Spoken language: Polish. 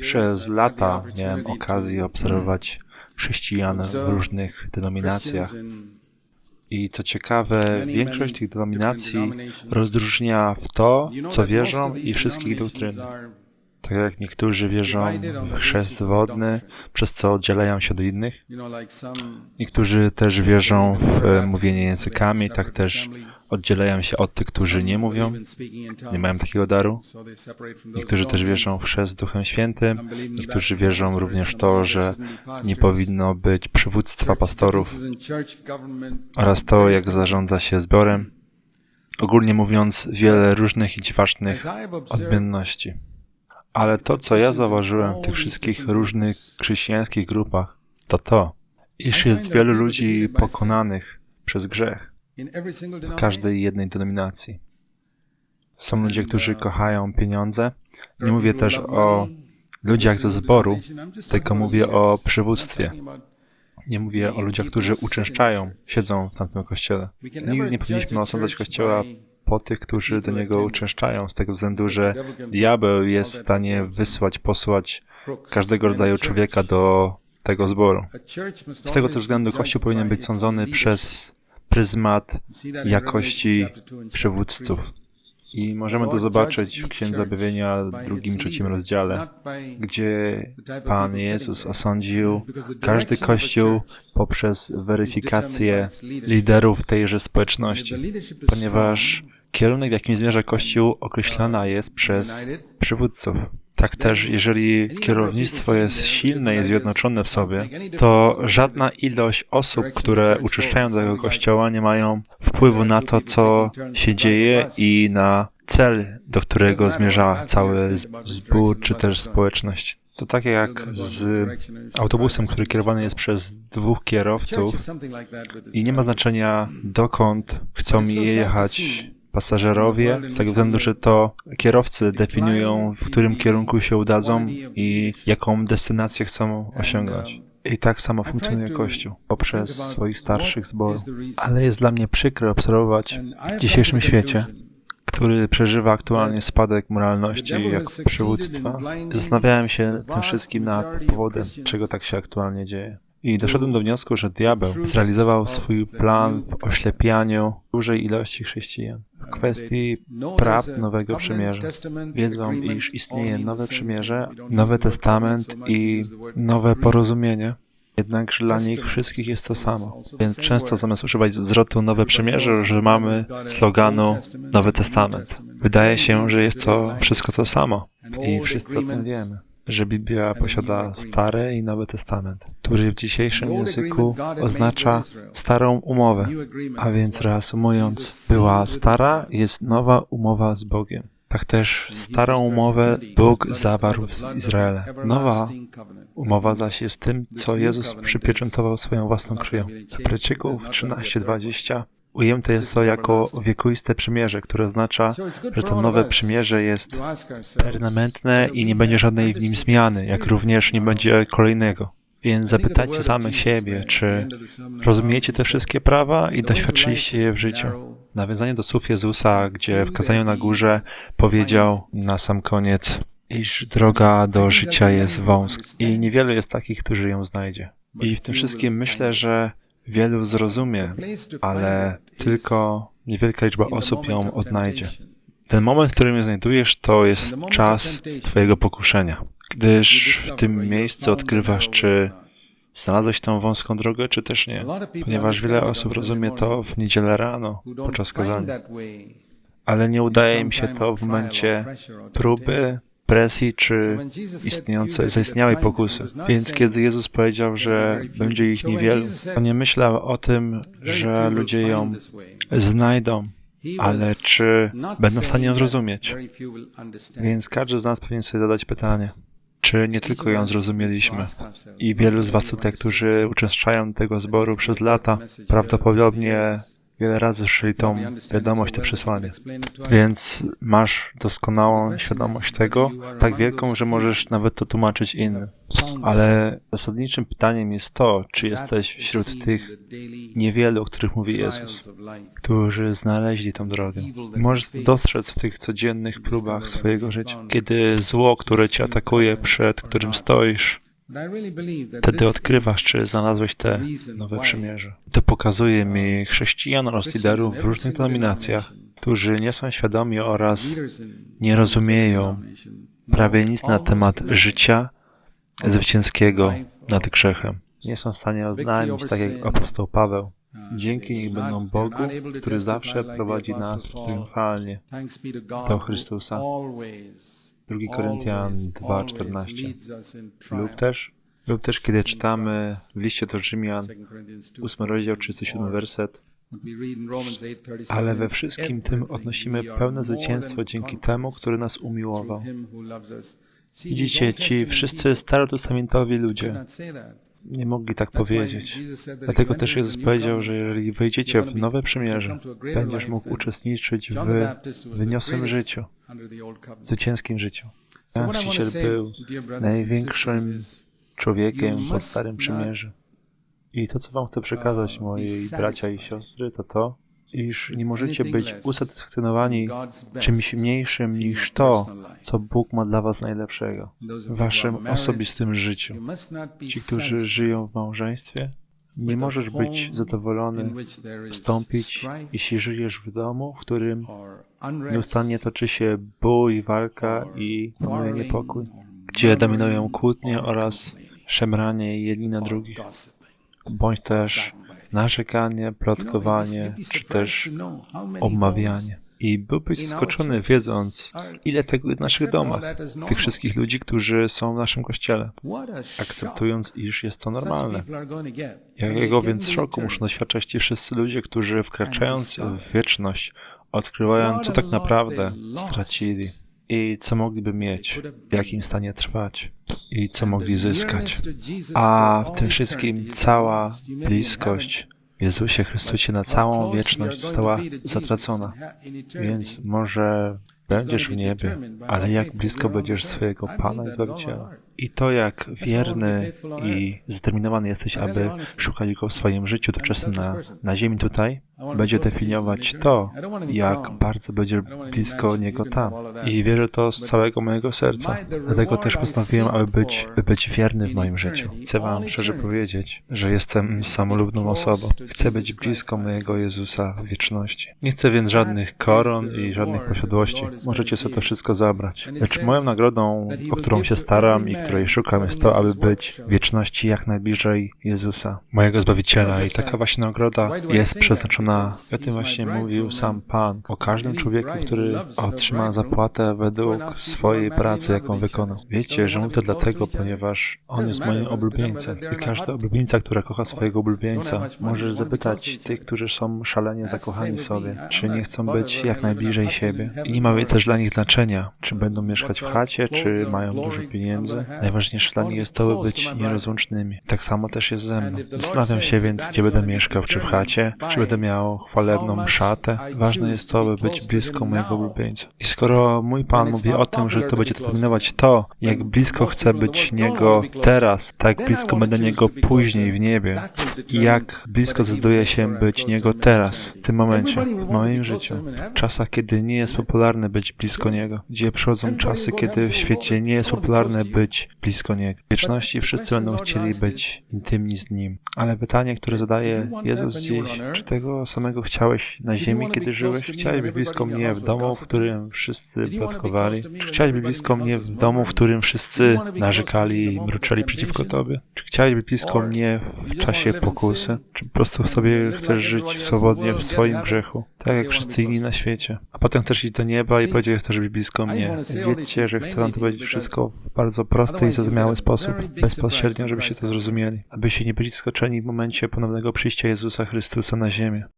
Przez lata miałem okazję obserwować chrześcijan w różnych denominacjach. I co ciekawe, większość tych denominacji rozróżnia w to, co wierzą i wszystkich doktryn. Tak jak niektórzy wierzą w chrzest wodny, przez co oddzielają się od innych. Niektórzy też wierzą w mówienie językami, tak też oddzielają się od tych, którzy nie mówią, nie mają takiego daru. Niektórzy też wierzą w chrzest Duchem Świętym. Niektórzy wierzą również w to, że nie powinno być przywództwa pastorów oraz to, jak zarządza się zborem. Ogólnie mówiąc, wiele różnych i dziwacznych odmienności. Ale to, co ja zauważyłem w tych wszystkich różnych chrześcijańskich grupach, to to, iż jest wielu ludzi pokonanych przez grzech w każdej jednej denominacji. Są ludzie, którzy kochają pieniądze. Nie mówię też o ludziach ze zboru, tylko mówię o przywództwie. Nie mówię o ludziach, którzy uczęszczają, siedzą w tamtym kościele. Nigdy nie powinniśmy osądzać kościoła po tych, którzy do niego uczęszczają, z tego względu, że diabeł jest w stanie wysłać, posłać każdego rodzaju człowieka do tego zboru. Z tego też względu Kościół powinien być sądzony przez pryzmat jakości przywódców. I możemy to zobaczyć w Księdze Objawienia drugim, trzecim rozdziale, gdzie Pan Jezus osądził każdy kościół poprzez weryfikację liderów tejże społeczności, ponieważ kierunek, w jakim zmierza Kościół, określana jest przez przywódców. Tak też, jeżeli kierownictwo jest silne i zjednoczone w sobie, to żadna ilość osób, które uczęszczają do tego kościoła, nie mają wpływu na to, co się dzieje i na cel, do którego zmierza cały zbór czy też społeczność. To tak jak z autobusem, który kierowany jest przez dwóch kierowców i nie ma znaczenia dokąd chcą jechać pasażerowie, z tego względu, że to kierowcy definiują, w którym kierunku się udadzą i jaką destynację chcą osiągnąć. I tak samo funkcjonuje Kościół poprzez swoich starszych zborów. Ale jest dla mnie przykre obserwować w dzisiejszym świecie, który przeżywa aktualnie spadek moralności jako przywództwa. Zastanawiałem się tym wszystkim nad powodem, czego tak się aktualnie dzieje. I doszedłem do wniosku, że diabeł zrealizował swój plan w oślepianiu dużej ilości chrześcijan kwestii praw Nowego Przymierza. Wiedzą, iż istnieje Nowe Przymierze, Nowy Testament i nowe porozumienie. Jednakże dla nich wszystkich jest to samo. Więc często zamiast używać zwrotu Nowe Przymierze, że mamy sloganu Nowy Testament. Wydaje się, że jest to wszystko to samo. I wszyscy o tym wiemy że Biblia posiada Stary i Nowy Testament, który w dzisiejszym języku oznacza starą umowę. A więc reasumując, była stara, jest nowa umowa z Bogiem. Tak też starą umowę Bóg zawarł z Izraelem. Nowa umowa zaś jest tym, co Jezus przypieczętował swoją własną krwią. Hebrajczyków 13:20 Ujęte jest to jako wiekuiste przymierze, które oznacza, że to nowe przymierze jest permanentne i nie będzie żadnej w nim zmiany, jak również nie będzie kolejnego. Więc zapytajcie samych siebie, czy rozumiecie te wszystkie prawa i doświadczyliście je w życiu. Nawiązanie do słów Jezusa, gdzie w kazaniu na górze powiedział na sam koniec, iż droga do życia jest wąska i niewiele jest takich, którzy ją znajdzie. I w tym wszystkim myślę, że wielu zrozumie, ale tylko niewielka liczba osób ją odnajdzie. Ten moment, w którym znajdujesz, to jest czas Twojego pokuszenia, gdyż w tym miejscu odkrywasz, czy znalazłeś tą wąską drogę, czy też nie, ponieważ wiele osób rozumie to w niedzielę rano podczas kazania, ale nie udaje im się to w momencie próby, presji czy istniejącej, zaistniałej pokusy. Więc kiedy Jezus powiedział, że będzie ich niewielu, to nie myślał o tym, że ludzie ją znajdą, ale czy będą w stanie ją zrozumieć. Więc każdy z nas powinien sobie zadać pytanie, czy nie tylko ją zrozumieliśmy. I wielu z Was tutaj, którzy uczęszczają tego zboru przez lata, prawdopodobnie wiele razy słyszeli tą wiadomość, to przesłanie. Więc masz doskonałą świadomość tego, tak wielką, że możesz nawet to tłumaczyć innym. Ale zasadniczym pytaniem jest to, czy jesteś wśród tych niewielu, o których mówi Jezus, którzy znaleźli tą drogę. Możesz dostrzec w tych codziennych próbach swojego życia, kiedy zło, które cię atakuje, przed którym stoisz, Wtedy odkrywasz, czy znalazłeś te nowe przymierze. To pokazuje mi chrześcijan oraz liderów w różnych denominacjach, którzy nie są świadomi oraz nie rozumieją prawie nic na temat życia zwycięskiego nad grzechem. Nie są w stanie oznajmić, tak jak apostoł Paweł. Dzięki niech będą Bogu, który zawsze prowadzi nas triumfalnie do Chrystusa. 2 Koryntian 2,14 lub też, lub też kiedy czytamy w liście do Rzymian 8 rozdział 37 werset. ale we wszystkim tym odnosimy pełne zwycięstwo dzięki temu, który nas umiłował. Widzicie, ci wszyscy starotestamentowi ludzie nie mogli tak powiedzieć. Dlatego też Jezus powiedział, że jeżeli wejdziecie w nowe przymierze, będziesz mógł uczestniczyć w wyniosłym życiu, zwycięskim życiu. Jan Chrzciciel był największym człowiekiem pod Starym Przymierzem. I to, co wam chcę przekazać, moi bracia i siostry, to to, iż nie możecie być usatysfakcjonowani czymś mniejszym niż to, co Bóg ma dla was najlepszego w waszym osobistym życiu. Ci, którzy żyją w małżeństwie, nie możesz być zadowolony, wstąpić, jeśli żyjesz w domu, w którym nieustannie toczy się bój, walka i panuje niepokój, gdzie dominują kłótnie oraz szemranie jedni na drugich, bądź też narzekanie, plotkowanie, czy też obmawianie. I byłbyś zaskoczony, wiedząc, ile tego jest w naszych domach, tych wszystkich ludzi, którzy są w naszym kościele, akceptując, iż jest to normalne. Jakiego więc szoku muszą doświadczać ci wszyscy ludzie, którzy wkraczając w wieczność, odkrywają, co tak naprawdę stracili i co mogliby mieć, w jakim stanie trwać i co mogli zyskać. A w tym wszystkim cała bliskość Jezusie Chrystusie na całą wieczność została zatracona. Więc może będziesz w niebie, ale jak blisko będziesz swojego Pana i Zbawiciela. I to, jak wierny i zdeterminowany jesteś, aby szukać Go w swoim życiu doczesnym na, na ziemi tutaj, będzie definiować to, jak bardzo będzie blisko Niego tam. I wierzę to z całego mojego serca. Dlatego też postanowiłem, aby być, by być wierny w moim życiu. Chcę Wam szczerze powiedzieć, że jestem samolubną osobą. Chcę być blisko mojego Jezusa w wieczności. Nie chcę więc żadnych koron i żadnych posiadłości. Możecie sobie to wszystko zabrać. Lecz moją nagrodą, o którą się staram i której szukam, jest to, aby być wieczności jak najbliżej Jezusa, mojego Zbawiciela. I taka właśnie nagroda jest przeznaczona o tym właśnie mówił sam Pan, o każdym człowieku, który otrzyma zapłatę według swojej pracy, jaką wykonał. Wiecie, że mówię to dlatego, ponieważ On jest moim oblubieńcem i każda oblubieńca, która kocha swojego oblubieńca, może zapytać tych, którzy są szalenie zakochani w sobie, czy nie chcą być jak najbliżej siebie. I nie ma też dla nich znaczenia, czy będą mieszkać w chacie, czy mają dużo pieniędzy. Najważniejsze dla nich jest to, by być nierozłącznymi. Tak samo też jest ze mną. Zastanawiam się więc, gdzie będę mieszkał, czy w chacie, czy będę miał chwalebną szatę. Ważne jest to, by być blisko mojego ulubieńca. I skoro mój Pan mówi o tym, że to będzie determinować to, jak blisko chcę być Niego teraz, tak blisko będę Niego później w niebie i jak blisko zdecyduję się być Niego teraz, w tym momencie, w moim życiu. W czasach, kiedy nie jest popularne być blisko Niego, gdzie przychodzą czasy, kiedy w świecie nie jest popularne być blisko Niego. W wieczności wszyscy będą chcieli być intymni z Nim. Ale pytanie, które zadaje Jezus dziś, czy tego samego chciałeś na ziemi, kiedy żyłeś? Chciałeś być blisko mnie w domu, w którym wszyscy plotkowali? Czy chciałeś być blisko mnie w domu, w którym wszyscy narzekali i mruczeli przeciwko Tobie? Czy chciałeś być blisko mnie w czasie pokusy? Czy po prostu sobie chcesz żyć swobodnie w swoim grzechu, tak jak wszyscy inni na świecie? A potem chcesz iść do nieba i powiedzieć, że chcesz być blisko mnie. Wiedzcie, że chcę Wam to powiedzieć wszystko w bardzo prosty i zrozumiały sposób, bezpośrednio, żebyście to zrozumieli, abyście nie byli skoczeni w momencie ponownego przyjścia Jezusa Chrystusa na ziemię.